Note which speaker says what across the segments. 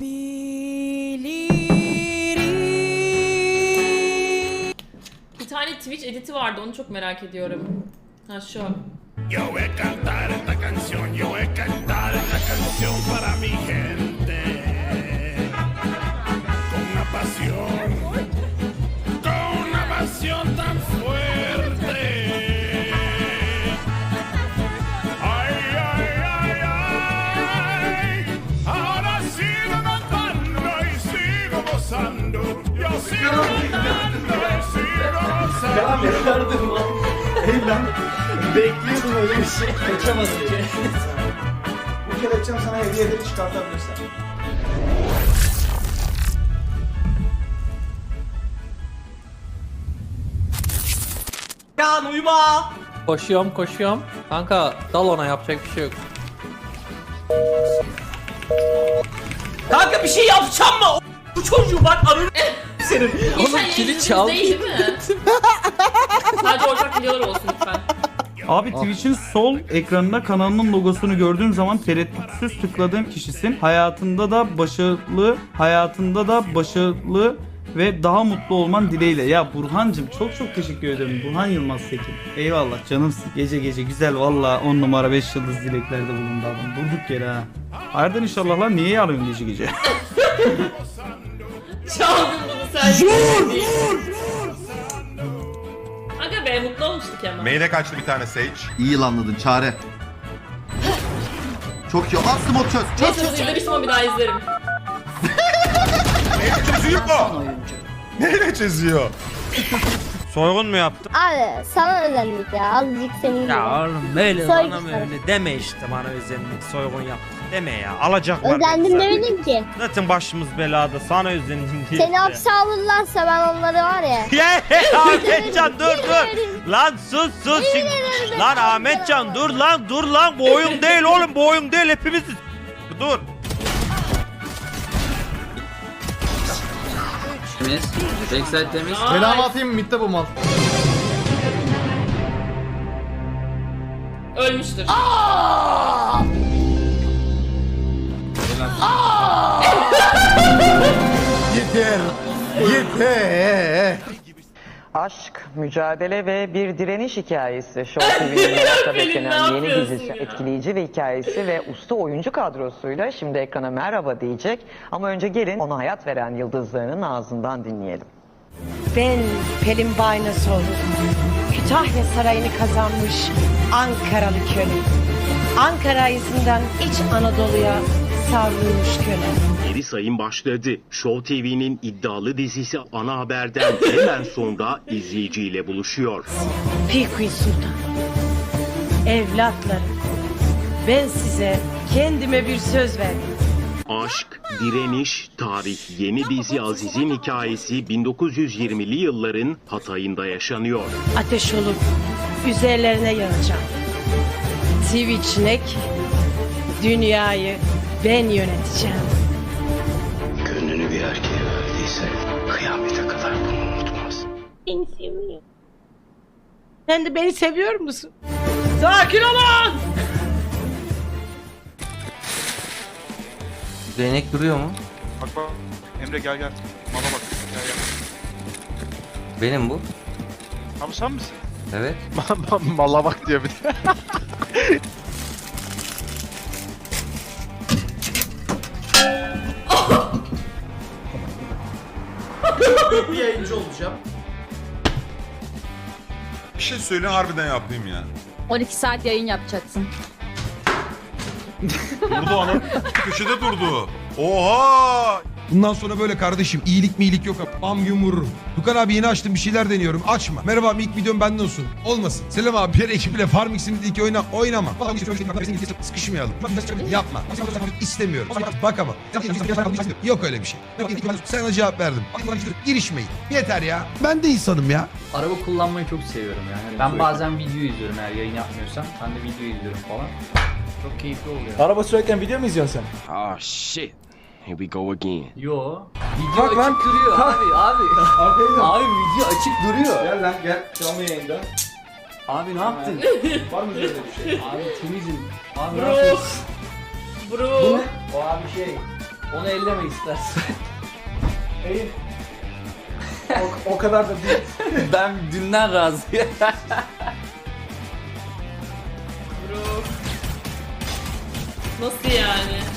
Speaker 1: bilirim.
Speaker 2: Bir tane Twitch editi vardı onu çok merak ediyorum. Ha şu.
Speaker 3: Yo voy a cantar esta canción, yo voy a cantar esta canción para mi gente.
Speaker 4: Yardım lan. Ey lan. Bekliyordum öyle bir şey. Kaçamadım. Bu kelepçemi sana hediye edip çıkartabilirsen. Yan uyuma.
Speaker 5: Koşuyorum koşuyorum. Kanka dal ona yapacak bir şey yok.
Speaker 4: Kanka bir şey yapacağım mı? O- Bu çocuğu bak arır senin.
Speaker 2: Geçen
Speaker 5: kili
Speaker 2: yayıncımız
Speaker 5: çal.
Speaker 2: değil değil mi? Sadece ortak videolar olsun lütfen.
Speaker 6: Abi Twitch'in sol ekranında kanalının logosunu gördüğüm zaman tereddütsüz tıkladığım kişisin. Hayatında da başarılı, hayatında da başarılı ve daha mutlu olman dileğiyle. Ya Burhancım çok çok teşekkür ederim. Burhan Yılmaz Tekin. Eyvallah canımsın. Gece gece güzel valla 10 numara 5 yıldız dileklerde bulundu adam. Durduk yere ha. Hayırdır inşallah lan niye arıyorsun gece gece?
Speaker 2: Çaldım. Vur vur Aga be mutlu olmuştuk ama.
Speaker 7: Main'e kaçtı bir tane Sage.
Speaker 8: İyi yılanladın çare. Çok iyi. Al smoke çöz. Çöz.
Speaker 2: Neyse bunu izlemiştim ama bir daha izlerim.
Speaker 7: Neyle çözüyor mu? Neyle çözüyor?
Speaker 9: Soygun mu yaptın?
Speaker 1: Abi sana özellikle azıcık senin
Speaker 9: Ya oğlum böyle
Speaker 1: Soygun
Speaker 9: bana böyle deme işte bana özendik soygun yaptım deme ya alacaklar.
Speaker 1: Özendim
Speaker 9: beni
Speaker 1: demedim ki.
Speaker 9: zaten. Başımız belada sana özendim diye.
Speaker 1: Seni hapse alırlarsa ben onları var ya.
Speaker 9: Ya Ahmetcan dur dur. Lan sus sus. Şimdi-
Speaker 1: ederim
Speaker 9: Lan Ahmetcan dur lan dur lan bu oyun değil oğlum bu oyun değil hepimiz. Dur.
Speaker 5: Temiz. Backside temiz.
Speaker 2: Selam
Speaker 8: atayım mitte bu mal.
Speaker 2: Ölmüştür.
Speaker 8: Yeter. Yeter.
Speaker 10: Aşk, mücadele ve bir direniş hikayesi. Show TV'nin merakla beklenen yeni dizisi. Etkileyici ve hikayesi ve usta oyuncu kadrosuyla şimdi ekrana merhaba diyecek. Ama önce gelin ona hayat veren yıldızlarının ağzından dinleyelim.
Speaker 11: Ben Pelin Baynasoğlu. Kütahya Sarayı'nı kazanmış Ankaralı köle. Ankara yüzünden iç Anadolu'ya savrulmuş köle.
Speaker 3: Geri sayım başladı. Show TV'nin iddialı dizisi ana haberden hemen sonra izleyiciyle buluşuyor.
Speaker 11: Fikri Sultan. Evlatlarım. Ben size kendime bir söz verdim.
Speaker 3: Aşk, direniş, tarih yeni dizi Aziz'in hikayesi 1920'li yılların Hatay'ında yaşanıyor.
Speaker 11: Ateş olup üzerlerine yanacağım. Twitch'nek dünyayı ben yöneteceğim.
Speaker 3: Gönlünü bir erkeğe verdiyse kıyamete kadar bunu unutmaz.
Speaker 11: Beni seviyor. Sen de beni seviyor musun? Sakin olun!
Speaker 5: Değnek duruyor mu?
Speaker 7: Bak bak. Emre gel gel. Bana bak. Gel gel.
Speaker 5: Benim bu.
Speaker 7: Abi sen misin?
Speaker 5: Evet.
Speaker 7: Mala bak diyor bir de.
Speaker 4: yayıncı olacağım.
Speaker 7: Bir şey söyle harbiden yapayım ya.
Speaker 1: 12 saat yayın yapacaksın.
Speaker 7: Durdu ana. Köşede durdu. Oha!
Speaker 12: Bundan sonra böyle kardeşim iyilik miyilik yok abi. Bam gün vururum. Dukan abi yeni açtım bir şeyler deniyorum. Açma. Merhaba abi ilk videom benden olsun. Olmasın. Selam abi bir ekiple Farmix'in ilk oyna oynama. Sıkışmayalım. Yapma. İstemiyorum. Bak ama. Yok öyle bir şey. Sana cevap verdim. Girişmeyin. Yeter ya. Ben de insanım ya.
Speaker 5: Araba kullanmayı çok seviyorum yani. Ben bazen video izliyorum eğer yayın yapmıyorsam. Ben de video izliyorum falan. Çok keyifli oluyor.
Speaker 4: Araba sürerken video mu izliyorsun sen?
Speaker 3: Ah shit. Here we go again.
Speaker 5: Yo. Video açık duruyor abi abi. abi video açık duruyor.
Speaker 4: Gel lan gel. Canlı yayında.
Speaker 5: Abi ne yaptın?
Speaker 4: Var mı böyle bir şey?
Speaker 5: abi temizim. Abi ne
Speaker 2: Bro.
Speaker 5: yapıyorsun?
Speaker 2: Bro.
Speaker 4: O abi şey.
Speaker 5: Onu elleme istersen.
Speaker 4: Eğil. O, o kadar da değil.
Speaker 5: ben dünden razıyım.
Speaker 2: Bro. Nasıl yani?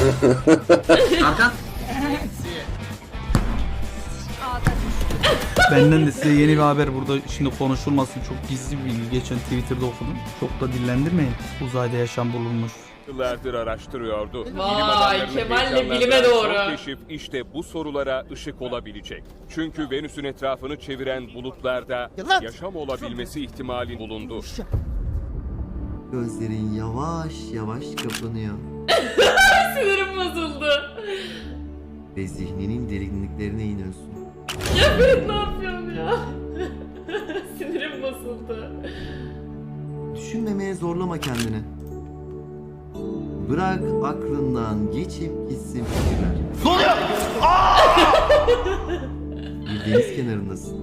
Speaker 6: Benden de size yeni bir haber burada şimdi konuşulmasın. Çok gizli bir bilgi geçen Twitter'da okudum. Çok da dillendirmeyin. Uzayda yaşam bulunmuş.
Speaker 13: Yıllardır araştırıyordu.
Speaker 2: Vay, Kemal'le bilime doğru.
Speaker 13: Keşif işte bu sorulara ışık olabilecek. Çünkü Venüs'ün etrafını çeviren bulutlarda yaşam olabilmesi ihtimali bulundu.
Speaker 8: Gözlerin yavaş yavaş kapanıyor.
Speaker 2: Bozuldu.
Speaker 8: Ve zihninin derinliklerine iniyorsun.
Speaker 2: Ya ben ne yapıyorum ya? Sinirim bozuldu.
Speaker 8: Düşünmemeye zorlama kendini. Bırak aklından geçip gitsin fikirler. Ne oluyor? Bir deniz kenarındasın.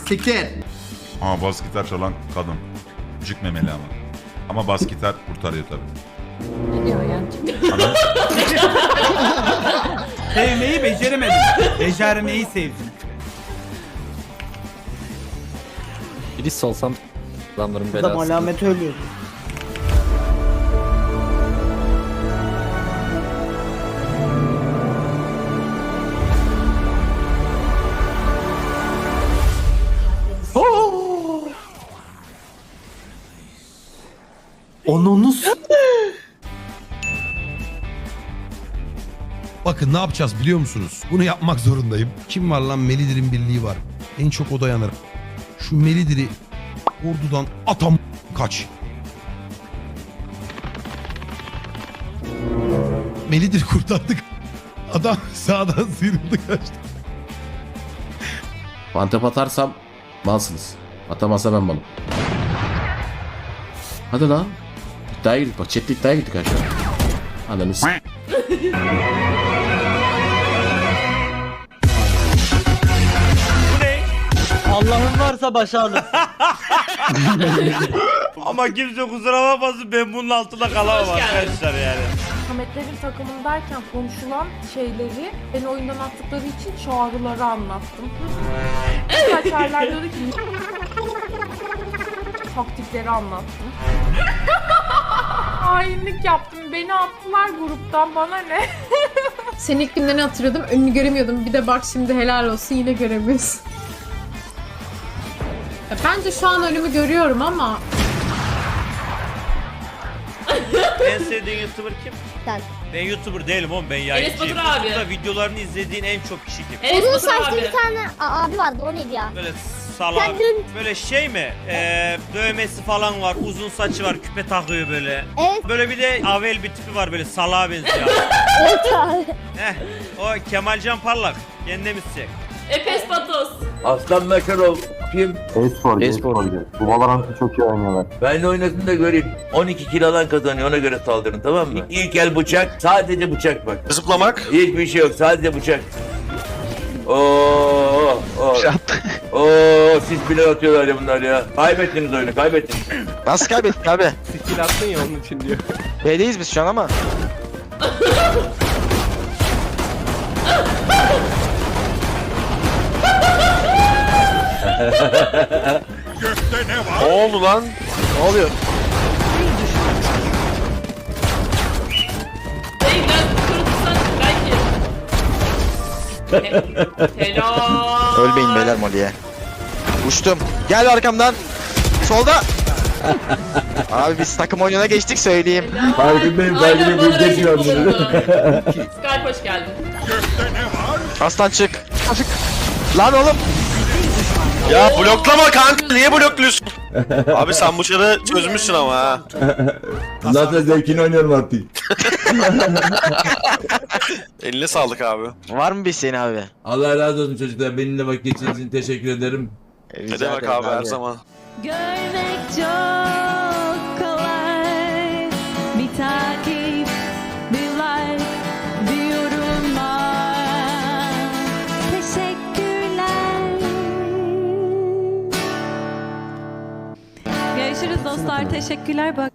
Speaker 8: Siktir!
Speaker 12: Ama bas gitar çalan kadın. Cık memeli ama. Ama bas gitar kurtarıyor tabii.
Speaker 6: Sevmeyi beceremedim. Becermeyi sevdim.
Speaker 5: Birisi olsam adamların
Speaker 11: Adam alamet ölüyor.
Speaker 12: Bakın ne yapacağız biliyor musunuz? Bunu yapmak zorundayım. Kim var lan Melidir'in birliği var. En çok o dayanır. Şu Melidir'i ordudan atam kaç. Melidir kurtardık. Adam sağdan sıyrıldı kaçtı.
Speaker 9: Mantep atarsam malsınız. Atamazsa ben malım. Hadi lan. İddiaya girdik bak chatte iddiaya girdik aşağı. Ananı s-
Speaker 11: Allah'ın varsa başarılı.
Speaker 9: Ama kimse kusura bakmasın ben bunun altında kalamam arkadaşlar yani.
Speaker 14: Sametlerin takımındayken konuşulan şeyleri beni oyundan attıkları için çağrıları anlattım. Kaçarlar diyordu ki taktikleri anlattım. Hainlik yaptım. Beni attılar gruptan. Bana ne? Senin ilk günlerini hatırlıyordum. Önünü göremiyordum. Bir de bak şimdi helal olsun yine göremiyorsun. Ya bence şu an önümü görüyorum ama
Speaker 9: En sevdiğin YouTuber kim?
Speaker 1: Sen.
Speaker 9: Ben YouTuber değilim oğlum ben
Speaker 2: Enes
Speaker 9: yayıncıyım.
Speaker 2: Batur abi.
Speaker 9: YouTube'da videolarını izlediğin en çok kişi kim?
Speaker 2: Enes
Speaker 1: Uzun
Speaker 2: Batur
Speaker 1: saçlı
Speaker 2: abi.
Speaker 1: bir tane a- abi vardı o neydi ya?
Speaker 9: Böyle salak,
Speaker 1: Sen dün-
Speaker 9: böyle şey mi? Ee, dövmesi falan var, uzun saçı var, küpe takıyor böyle.
Speaker 1: Evet.
Speaker 9: Böyle bir de avel bir tipi var böyle salağa benziyor.
Speaker 1: Evet abi.
Speaker 9: Heh, o Kemalcan Parlak. Kendine misecek.
Speaker 2: Efes Patos.
Speaker 9: Aslan Mekarol. Kim?
Speaker 8: Espor,
Speaker 9: Espor.
Speaker 8: Bu Valorant'ı çok iyi oynuyorlar.
Speaker 9: Ben oynasın da göreyim. 12 kilo alan kazanıyor ona göre saldırın tamam mı? İlk el bıçak, sadece bıçak bak.
Speaker 7: Zıplamak.
Speaker 9: Hiçbir şey yok sadece bıçak. Oo, oo. Oo, siz bile atıyorlar ya bunlar ya. Kaybettiniz oyunu, kaybettiniz.
Speaker 7: Nasıl kaybettin abi?
Speaker 5: Skill attın ya onun için diyor.
Speaker 7: B'deyiz biz şu an ama. ne oldu lan? Ne oluyor?
Speaker 2: Hey belki. He- Helal.
Speaker 7: Ölmeyin beyler Molly'e. Uçtum. Gel arkamdan. Solda. Abi biz takım oyununa geçtik söyleyeyim.
Speaker 2: Farkındayım farkındayım. Bana rakip bulundu. Skype hoş geldin.
Speaker 7: Aslan çık. Çık. Lan oğlum.
Speaker 2: Ya bloklama kanka
Speaker 7: Niye blokluyorsun?
Speaker 13: Abi sen bu çarı çözmüşsün ama ha.
Speaker 9: Zaten zevkini oynuyorum artık.
Speaker 13: Eline sağlık abi.
Speaker 7: Var mı bir senin abi?
Speaker 9: Allah razı olsun çocuklar. Benimle vakit geçirdiğiniz için teşekkür ederim.
Speaker 13: Ne demek abi her zaman.
Speaker 14: Görmek çok
Speaker 15: dostlar. Teşekkürler. Bak.